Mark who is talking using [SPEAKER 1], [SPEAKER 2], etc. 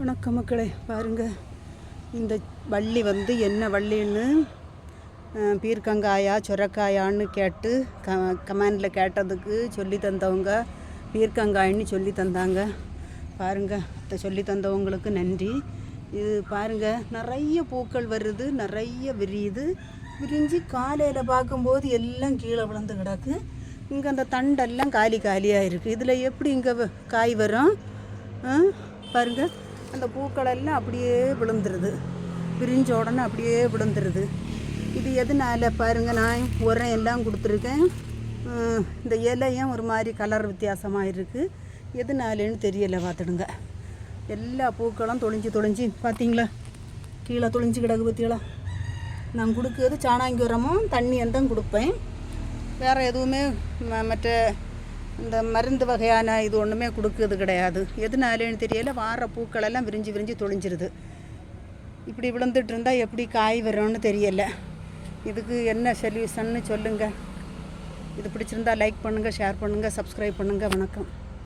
[SPEAKER 1] வணக்கம் மக்களே பாருங்க. இந்த வள்ளி வந்து என்ன வள்ளின்னு பீர்க்கங்காயா சுரக்காயான்னு கேட்டு க கமெண்டில் கேட்டதுக்கு சொல்லி தந்தவங்க பீர்க்கங்காயின்னு சொல்லி தந்தாங்க. பாருங்க இதை சொல்லி தந்தவங்களுக்கு நன்றி. இது பாருங்க நிறைய பூக்கள் வருது நிறைய விரியுது. விரிஞ்சு காலையில் பார்க்கும்போது எல்லாம் கீழே விழுந்து கிடக்கு. இங்கே அந்த தண்டெல்லாம் காலி காலியாக இருக்குது இதில் எப்படி இங்கே காய் வரும்? பாருங்கள் அந்த பூக்களெல்லாம் அப்படியே விழுந்துருது. பிரிஞ்ச உடனே அப்படியே விழுந்துருது. இது எதனால? பாருங்கள் நான் உரம் எல்லாம் கொடுத்துருக்கேன். இந்த இலையும் ஒரு மாதிரி கலர் வித்தியாசமாக இருக்குது எதனாலன்னு தெரியலை பார்த்துடுங்க. எல்லா பூக்களும் தொளிஞ்சு தொளிஞ்சு பார்த்தீங்களா? கீழே தொளிஞ்சு கிடக்கு பார்த்தீங்களா நான் கொடுக்குறது சாணாங்கி உரமும் தண்ணி தான் கொடுப்பேன். வேறு எதுவுமே மற்ற இந்த மருந்து வகையான இது ஒன்றுமே கொடுக்கறது கிடையாது. எதுனாலேன்னு தெரியல. வார பூக்களெல்லாம் விரிஞ்சு விரிஞ்சு தொழிஞ்சிருது இப்படி விழுந்துட்டு இருந்தால் எப்படி காய் வரும்னு தெரியல. இதுக்கு என்ன சொல்யூஷன்னு சொல்லுங்கள் இது பிடிச்சிருந்தா லைக் பண்ணுங்கள் ஷேர் பண்ணுங்கள் சப்ஸ்கிரைப் பண்ணுங்கள் வணக்கம்.